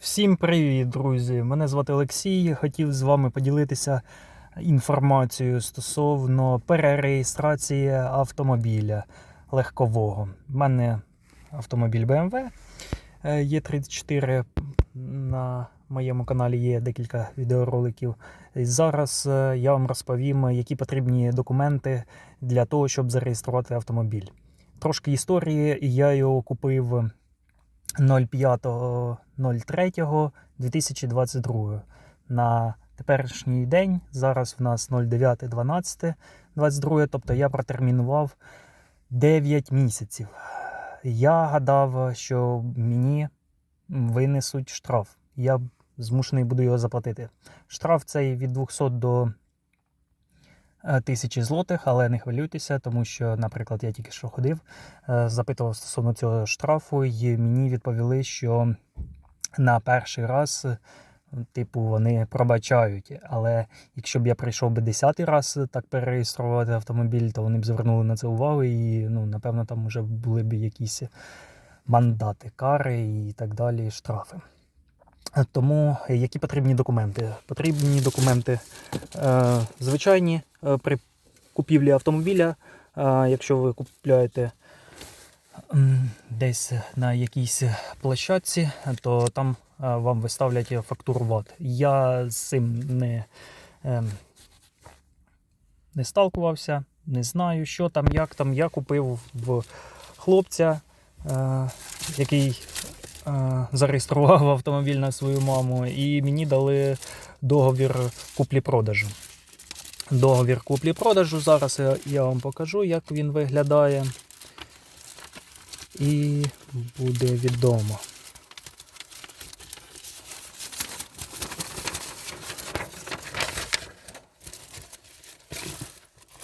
Всім привіт, друзі! Мене звати Олексій. Хотів з вами поділитися інформацією стосовно перереєстрації автомобіля легкового. У мене автомобіль BMW є 34 На моєму каналі є декілька відеороликів. І зараз е, я вам розповім, які потрібні документи для того, щоб зареєструвати автомобіль. Трошки історії. Я його купив 05.03.2022 на теперішній день. Зараз в нас 09.12.22, тобто я протермінував 9 місяців. Я гадав, що мені винесуть штраф. Я змушений буду його заплатити. Штраф цей від 200 до е, тисячі злотих, але не хвилюйтеся, тому що, наприклад, я тільки що ходив, е, запитував стосовно цього штрафу, і мені відповіли, що на перший раз, е, типу, вони пробачають. Але якщо б я прийшов би десятий раз так перереєструвати автомобіль, то вони б звернули на це увагу, і ну, напевно, там вже були б якісь мандати, кари і так далі, штрафи. Тому які потрібні документи? Потрібні документи е, звичайні е, при купівлі автомобіля. Е, якщо ви купляєте м, десь на якійсь площадці, то там е, вам виставлять фактуру ВАТ. Я з цим не, е, не сталкувався, не знаю, що там, як там. Я купив в хлопця, е, який е, зареєстрував автомобіль на свою маму, і мені дали договір куплі-продажу. Договір куплі-продажу. Зараз я вам покажу, як він виглядає. І буде відомо.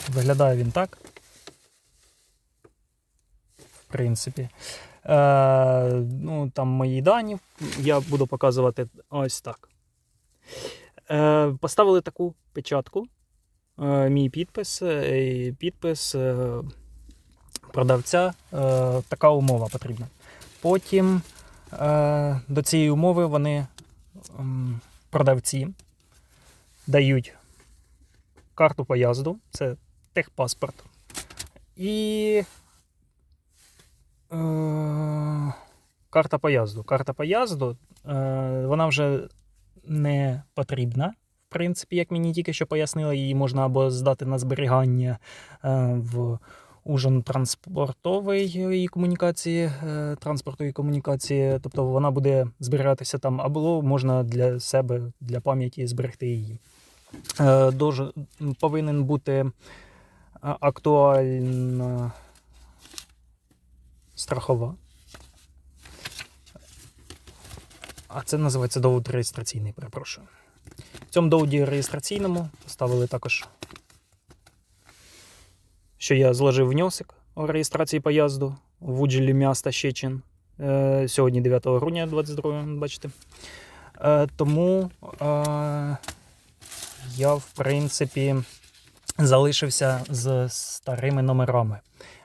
Виглядає він так. В принципі. Е, ну, там мої дані. Я буду показувати ось так. Е, поставили таку печатку. Е, мій підпис. е, підпис е, продавця. Е, така умова потрібна. Потім е, до цієї умови вони ем, продавці дають карту поїзду, це техпаспорт. І е, карта поїзду. Карта поїзду е, вона вже не потрібна. В принципі, як мені тільки що пояснили, її можна або здати на зберігання е, в ужин транспортової комунікації, е, транспорту і комунікації, тобто вона буде зберігатися там, або можна для себе, для пам'яті зберегти її. Е, Дуже повинен бути е, актуальна страхова. А це називається довод реєстраційний, перепрошую. В цьому доводі реєстраційному поставили також, що я зложив внесок у реєстрації поїзду в уділі міста Щечин. Е, Сьогодні 9 грудня 22 бачите. Е, Тому е, я, в принципі, залишився з старими номерами.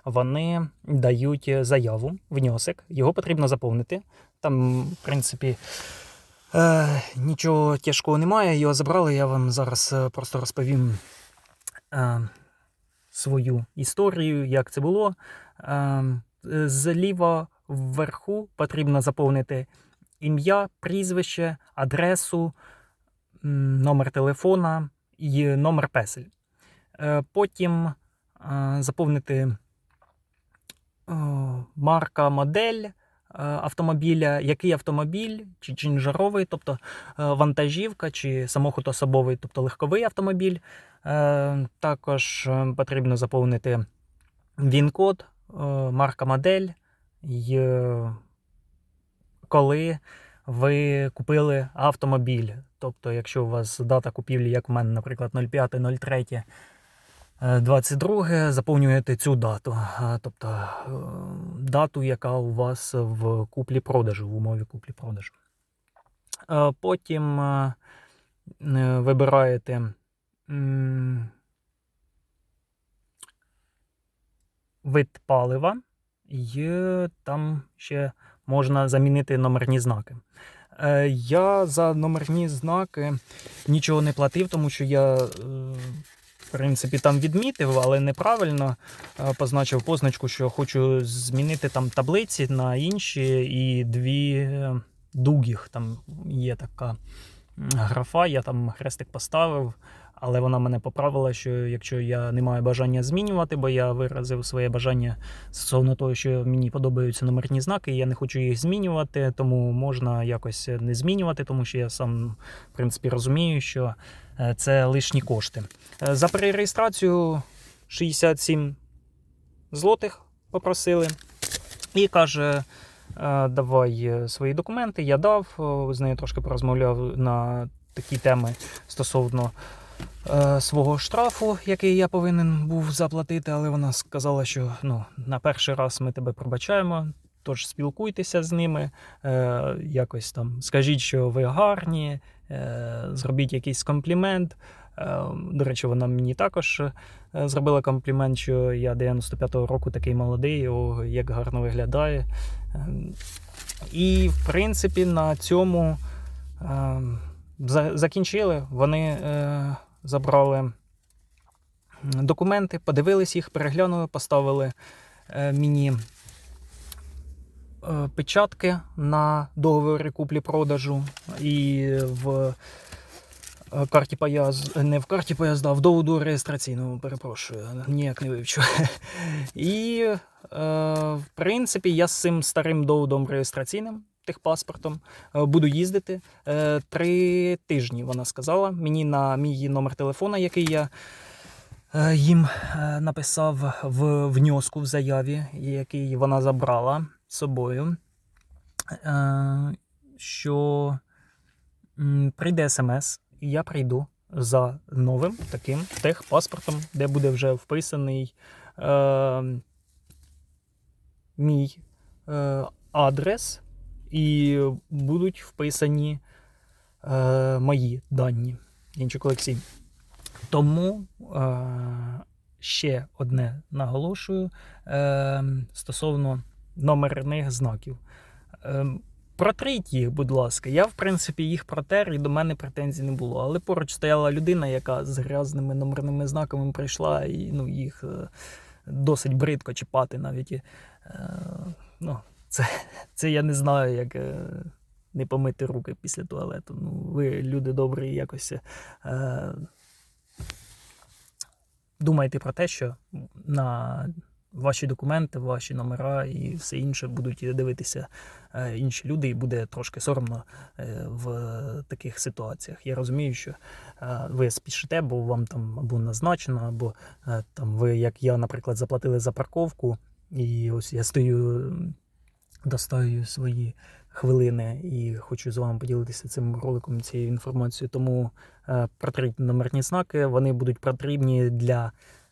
Вони дають заяву, внесок, його потрібно заповнити. Там, в принципі, нічого тяжкого немає. Його забрали. Я вам зараз просто розповім свою історію, як це було. Е, зліва вверху потрібно заповнити ім'я, прізвище, адресу, номер телефона і номер песель. Е, Потім е, заповнити марка, модель автомобіля, який автомобіль, чи чинжаровий, тобто вантажівка, чи самохід особовий, тобто легковий автомобіль. Е, Також е, потрібно заповнити він-код, е, марка, модель, коли ви купили автомобіль. Тобто, якщо у вас дата купівлі, як у мене, наприклад, 05.03. 22 заповнюєте цю дату, тобто дату, яка у вас в куплі-продажу, в умові куплі-продажу. Потім вибираєте вид палива, і там ще можна замінити номерні знаки. Е, Я за номерні знаки нічого не платив, тому що я, е, в принципі, там відмітив, але неправильно е, позначив позначку, що хочу змінити там таблиці на інші і дві дугіх. Там є така графа, я там хрестик поставив. Але вона мене поправила, що якщо я не маю бажання змінювати, бо я виразив своє бажання стосовно того, що мені подобаються номерні знаки, і я не хочу їх змінювати, тому можна якось не змінювати, тому що я сам, в принципі, розумію, що е, це лишні кошти. Е, За перереєстрацію 67 злотих попросили. І каже: е, давай свої документи. Я дав, з нею трошки порозмовляв на такі теми стосовно свого штрафу, який я повинен був заплатити, але вона сказала, що ну, на перший раз ми тебе пробачаємо. Тож спілкуйтеся з ними, е, якось там скажіть, що ви гарні, е, зробіть якийсь комплімент. Е, до речі, вона мені також е, зробила комплімент, що я 95-го року такий молодий, о, як гарно виглядає. Е, і, в принципі, на цьому е, закінчили. Вони е, забрали документи, подивились їх, переглянули, поставили е, мені е, печатки на договорі куплі-продажу і в е, карті поязд, не в карті поязда, а в доводу реєстраційному, перепрошую, ніяк не вивчу. І, в принципі, я з цим старим доводом реєстраційним. Техпаспортом е, буду їздити Е, три тижні. Вона сказала мені на мій номер телефона, який я е, їм написав в внеску в заяві, який вона забрала з собою, що прийде смс, і я прийду за новим таким техпаспортом, де буде вже вписаний мій е, адрес, і будуть вписані е, мої дані інші колекційні. Тому е, ще одне наголошую е, стосовно номерних знаків. Е, протріть їх, будь ласка. Я, в принципі, їх протер, і до мене претензій не було. Але поруч стояла людина, яка з грязними номерними знаками прийшла, і ну, їх е, досить бридко чіпати навіть. Е, ну, це, це я не знаю, як. Е, не помити руки після туалету. Ну, ви, люди добрі, якось е, думайте про те, що на ваші документи, ваші номера і все інше будуть дивитися е, інші люди, і буде трошки соромно е, в таких ситуаціях. Я розумію, що е, ви спішите, бо вам там або назначено, або е, там ви, як я, наприклад, заплатили за парковку, і ось я стою, достаю свої хвилини і хочу з вами поділитися цим роликом, цією інформацією. Тому е, протріть номерні знаки, вони будуть потрібні для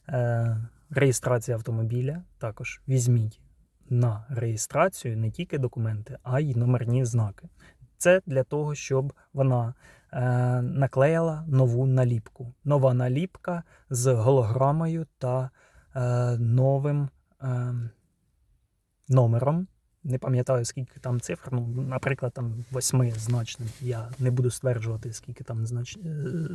е, реєстрації автомобіля. Також візьміть на реєстрацію не тільки документи, а й номерні знаки. Це для того, щоб вона е, наклеїла нову наліпку. Нова наліпка з голограмою та е, новим е, номером. Не пам'ятаю, скільки там цифр, ну, наприклад, там восьми восьмизначним. Я не буду стверджувати, скільки там е,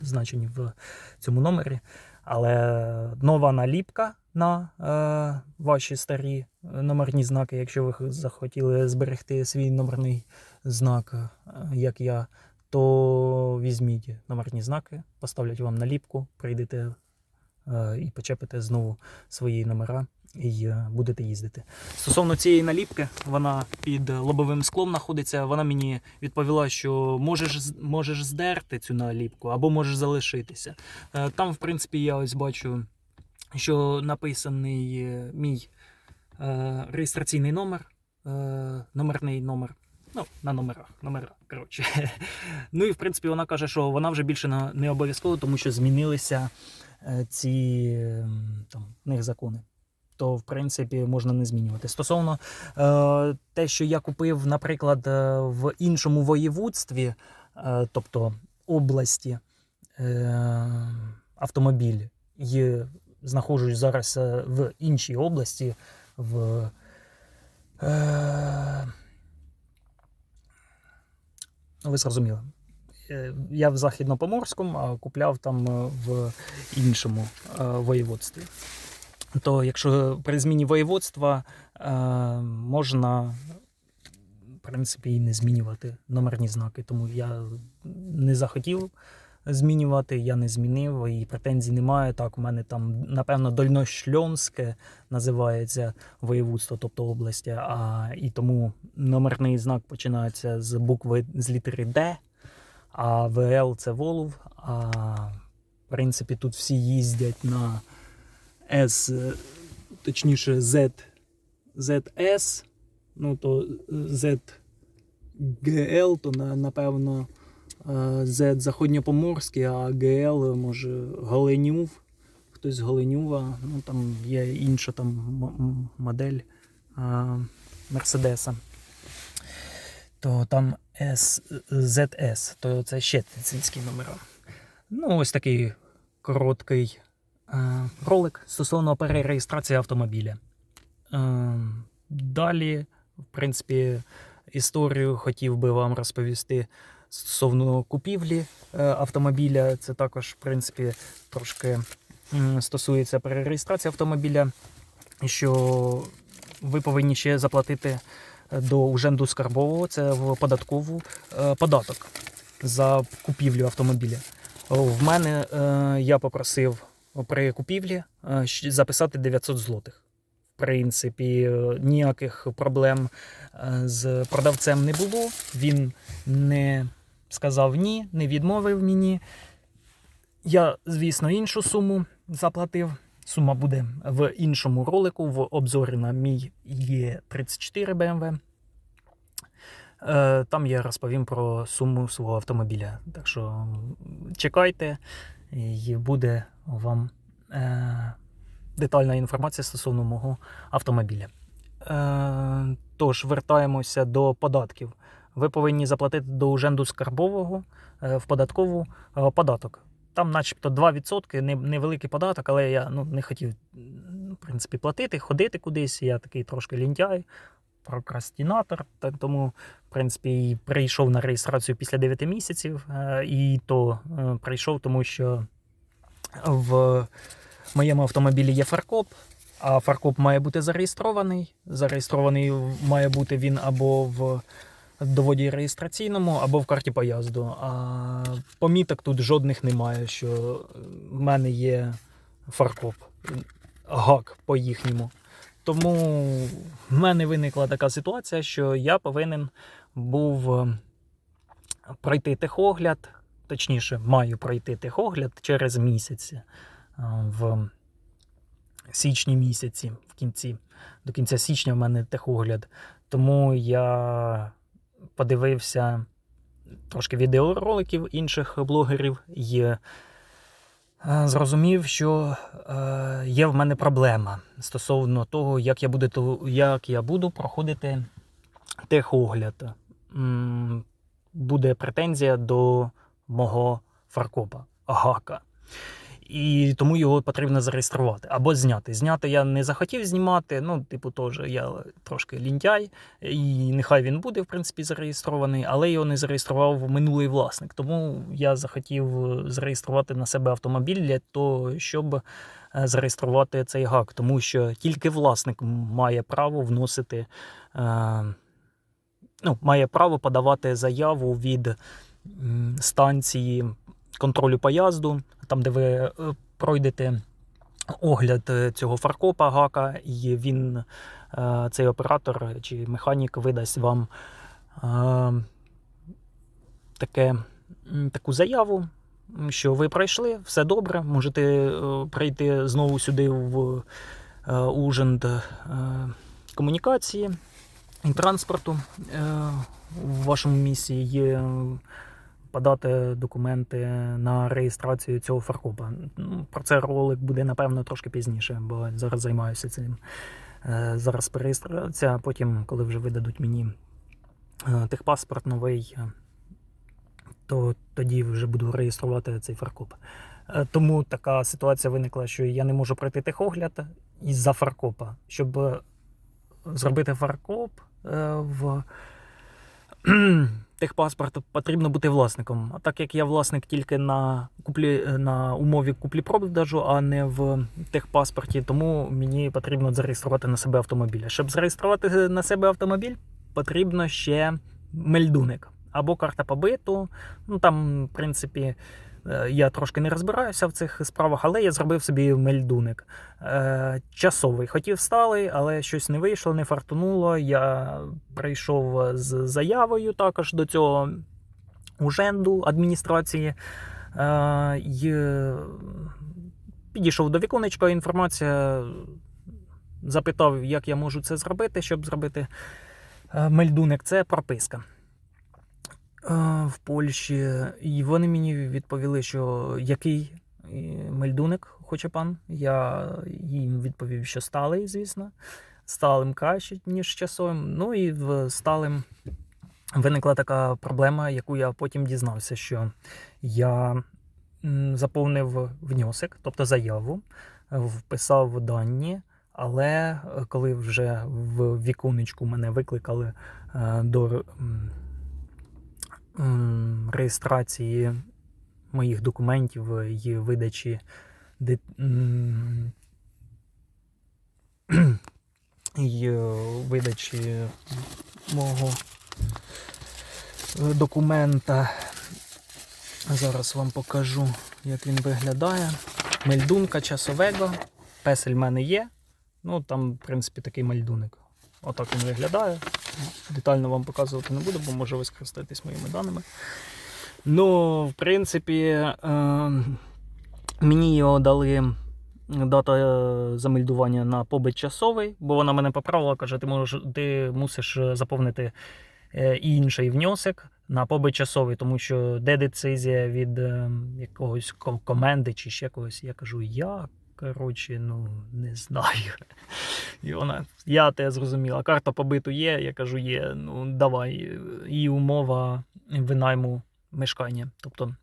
значень в цьому номері. Але нова наліпка на е, ваші старі е, номерні знаки, якщо ви захотіли зберегти свій номерний знак, е, як я, то візьміть номерні знаки, поставлять вам наліпку, прийдете е, і почепите знову свої номера і е, будете їздити. Стосовно цієї наліпки, вона під лобовим склом знаходиться. Вона мені відповіла, що можеш, можеш здерти цю наліпку або можеш залишитися. Е, Там, в принципі, я ось бачу, що написаний е, мій реєстраційний номер, номерний номер. Ну, на номерах, номера, коротше. Ну і в принципі вона каже, що вона вже більше не обов'язково, тому що змінилися ці ем, там, них закони. То, в принципі, можна не змінювати. Стосовно е, те, що я купив, наприклад, е, в іншому воєводстві, е, тобто області, е, автомобіль, і знаходжусь зараз е, в іншій області, в е, Ви зрозуміли. Е, Я в Західнопоморському, а купляв там в іншому воєводстві. То якщо при зміні воєводства е, можна, в принципі, і не змінювати номерні знаки. Тому я не захотів змінювати, я не змінив і претензій немає. Так, у мене там, напевно, Дольношльонське називається воєводство, тобто область, а, і тому номерний знак починається з букви з літери Д, а ВЛ це Волов. А в принципі, тут всі їздять на С, е, точніше, Z, ZS, ну то ZGL, то напевно е, Z Заходньопоморський, а GL може Галенюв. Хтось з Галенюва, ну там є інша там модель а, Мерседеса. То там S, ZS, то це ще цинські номера. Ну, ось такий короткий е, ролик стосовно перереєстрації автомобіля. Е, далі, в принципі, історію хотів би вам розповісти стосовно купівлі е, автомобіля. Це також, в принципі, трошки стосується перереєстрації автомобіля, що ви повинні ще заплатити до Уженду Скарбового, це в податкову е, податок за купівлю автомобіля. В мене е, я попросив при купівлі е, записати 900 злотих. В принципі, е, ніяких проблем е, з продавцем не було. Він не сказав ні, не відмовив мені. Я, звісно, іншу суму заплатив. Сума буде в іншому ролику, в обзорі на мій Є34 BMW. Там я розповім про суму свого автомобіля. Так що чекайте, і буде вам е, детальна інформація стосовно мого автомобіля. Е, Тож, вертаємося до податків. Ви повинні заплатити до Уженду Скарбового е, в податкову е, податок. Там, начебто, 2%, не- невеликий податок, але я ну, не хотів в принципі, платити, ходити кудись. Я такий трошки лінтяй, прокрастинатор. Тому, в принципі, і прийшов на реєстрацію після 9 місяців. е, І то е, прийшов, тому що в моєму автомобілі є фаркоп. А фаркоп має бути зареєстрований. Зареєстрований має бути він або в доводі реєстраційному, або в карті поїзду. А поміток тут жодних немає, що в мене є фаркоп, гак по їхньому. Тому в мене виникла така ситуація, що я повинен був е, пройти техогляд, точніше, маю пройти техогляд через місяць е, в січні місяці, в кінці, до кінця січня в мене техогляд. Тому я подивився трошки відеороликів інших блогерів і е, зрозумів, що е, є в мене проблема стосовно того, як я буду, як я буду проходити техогляд. Буде претензія до мого фаркопа, гака. І тому його потрібно зареєструвати або зняти. Зняти я не захотів знімати. Ну, типу, теж я трошки лінтяй, і нехай він буде, в принципі, зареєстрований, але його не зареєстрував минулий власник. Тому я захотів зареєструвати на себе автомобіль для того, щоб е, зареєструвати цей гак, тому що тільки власник має право вносити. Е, ну, має право подавати заяву від станції контролю поїзду, там, де ви е, пройдете огляд е, цього фаркопа гака, і він, е, цей оператор чи механік видасть вам таке, таку заяву, що ви пройшли, все добре, можете прийти знову сюди в ужин комунікації і транспорту. В вашому місці є подати документи на реєстрацію цього фаркопа. Ну, Про це ролик буде, напевно, трошки пізніше, бо зараз займаюся цим. Е, Зараз перереєстрація, а потім, коли вже видадуть мені е, техпаспорт новий, е, то тоді вже буду реєструвати цей фаркоп. Тому така ситуація виникла, що я не можу пройти техогляд із-за фаркопа. Щоб зробити фаркоп в техпаспорт потрібно бути власником. А так як я власник тільки на куплі на умові куплі-продажу, а не в техпаспорті, тому мені потрібно зареєструвати на себе автомобіль. Щоб зареєструвати на себе автомобіль, потрібно ще мельдуник або карта побиту. Ну там, в принципі. Е, Я трошки не розбираюся в цих справах, але я зробив собі мельдуник. Е, часовий. Хотів сталий, але щось не вийшло, не фартунуло. Я прийшов з заявою також до цього уженду адміністрації. Е, і підійшов до віконечка, інформація запитав, як я можу це зробити, щоб зробити е, мельдуник. Це прописка. Е, В Польщі, і вони мені відповіли, що який е, мельдуник хоче пан. Я їм відповів, що сталий, звісно. Сталим краще, ніж часовим. Ну і в сталим виникла така проблема, яку я потім дізнався, що я заповнив внесок, тобто заяву, вписав дані. Але е, коли вже в віконечку мене викликали до реєстрації моїх документів і видачі і е, видачі мого е, документа. Зараз вам покажу, як він виглядає. Мельдунка часового. Песель в мене є. Ну, там, в принципі, такий мельдуник. Отак він виглядає. Детально вам показувати не буду, бо може ви скористатись моїми даними. Ну, в принципі, е, мені його дали дата е, замельдування на побит часовий, бо вона мене поправила, каже, ти можеш, ти мусиш е, заповнити інший внесок на побит часовий, тому що де децизія від е, якогось ко- коменди чи ще когось. Я кажу, я. Коротше, ну не знаю. І вона, я те зрозуміла. Карта побиту є. Я кажу, є. Ну давай. І умова винайму мешкання. Тобто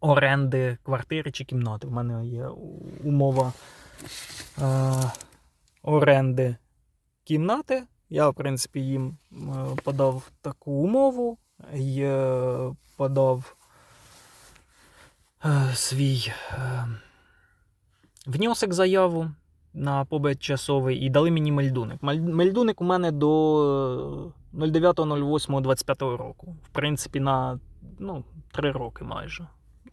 оренди квартири чи кімнати. В мене є умова е, оренди кімнати. Я, в принципі, їм е, подав таку умову. Е, подав е, свій е, внесок заяву на побит часовий і дали мені мельдуник. Мельдуник у мене до 09.08.25 року. В принципі, на ну, 3 роки майже.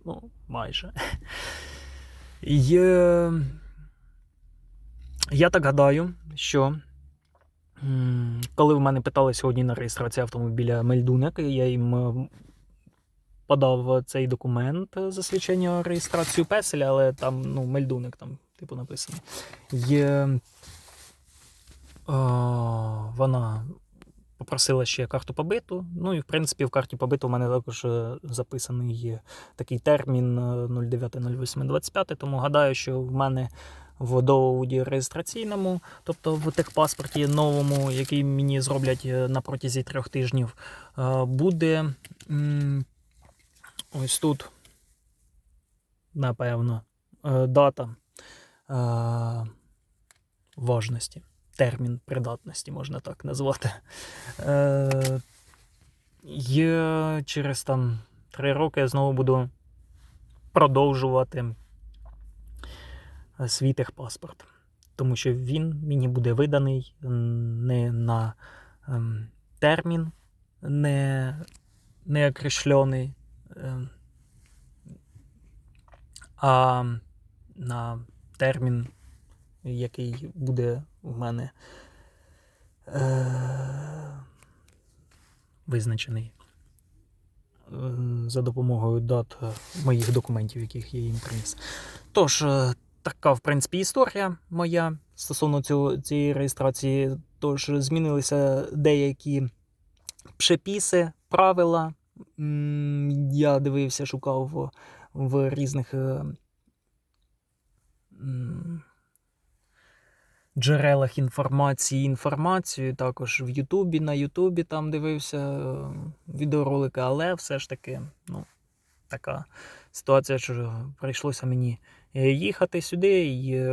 Ну, майже. І, е, я так гадаю, що коли в мене питали сьогодні на реєстрації автомобіля Мельдуник, я їм е, подав цей документ е, засвідчення реєстрацію песеля, але там ну, Мельдуник там, типу, написано. Є, е, вона попросила ще карту побиту. Ну і в принципі в карті побиту у мене також е, записаний такий термін е, 09.08.25, тому гадаю, що в мене в доуді реєстраційному, тобто в техпаспорті новому, який мені зроблять е, на протязі трьох тижнів, е, буде ось тут, напевно, е, дата е, важності, термін придатності, можна так назвати. Е, Є через там три роки я знову буду продовжувати свій техпаспорт. Тому що він мені буде виданий не на ем, термін, не, не окрещлений, ем, а на термін, який буде у мене е, визначений е, за допомогою дат е, моїх документів, яких я їм приніс. Тож, е, така, в принципі, історія моя стосовно цього, цієї реєстрації. Тож, змінилися деякі приписи, правила. Я дивився, шукав в, в різних. е, Джерелах інформації, інформацію, також в Ютубі, на Ютубі там дивився е, відеоролики, але все ж таки, ну, така ситуація, що прийшлося мені е, їхати сюди і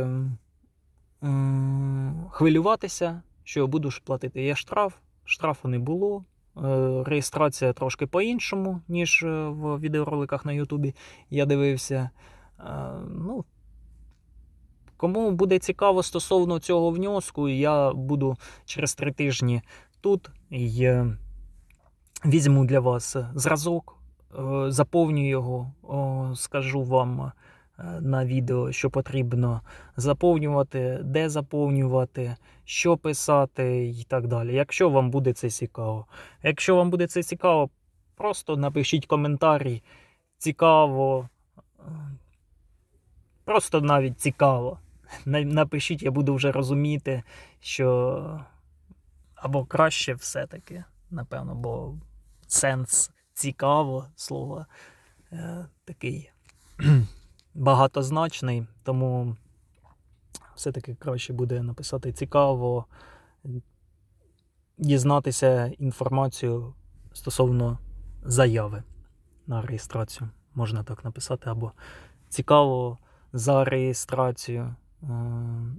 хвилюватися, що я буду платити. Я штраф, штрафу не було. Е, Реєстрація трошки по-іншому, ніж е, в відеороликах на Ютубі. Я дивився. Е, Ну, кому буде цікаво стосовно цього внеску, я буду через три тижні тут і візьму для вас зразок, заповню його, скажу вам на відео, що потрібно заповнювати, де заповнювати, що писати і так далі. Якщо вам буде це цікаво. Якщо вам буде це цікаво, просто напишіть коментарі. Цікаво. е, Просто навіть цікаво. Напишіть, я буду вже розуміти, що або краще все-таки, напевно, бо сенс цікаво, слово е, такий багатозначний, тому все-таки краще буде написати цікаво, дізнатися інформацію стосовно заяви на реєстрацію. Можна так написати, або цікаво за реєстрацію. е,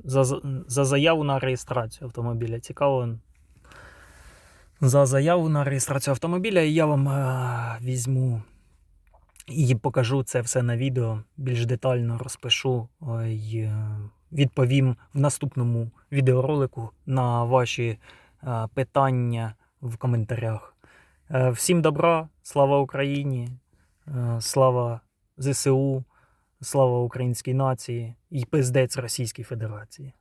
За, за заяву на реєстрацію автомобіля. Цікаво. За заяву на реєстрацію автомобіля, і я вам е, візьму і покажу це все на відео, більш детально розпишу е, і е, відповім в наступному відеоролику на ваші е, питання в коментарях. Е, Всім добра, слава Україні, е, слава ЗСУ, слава українській нації і пиздець Російській Федерації.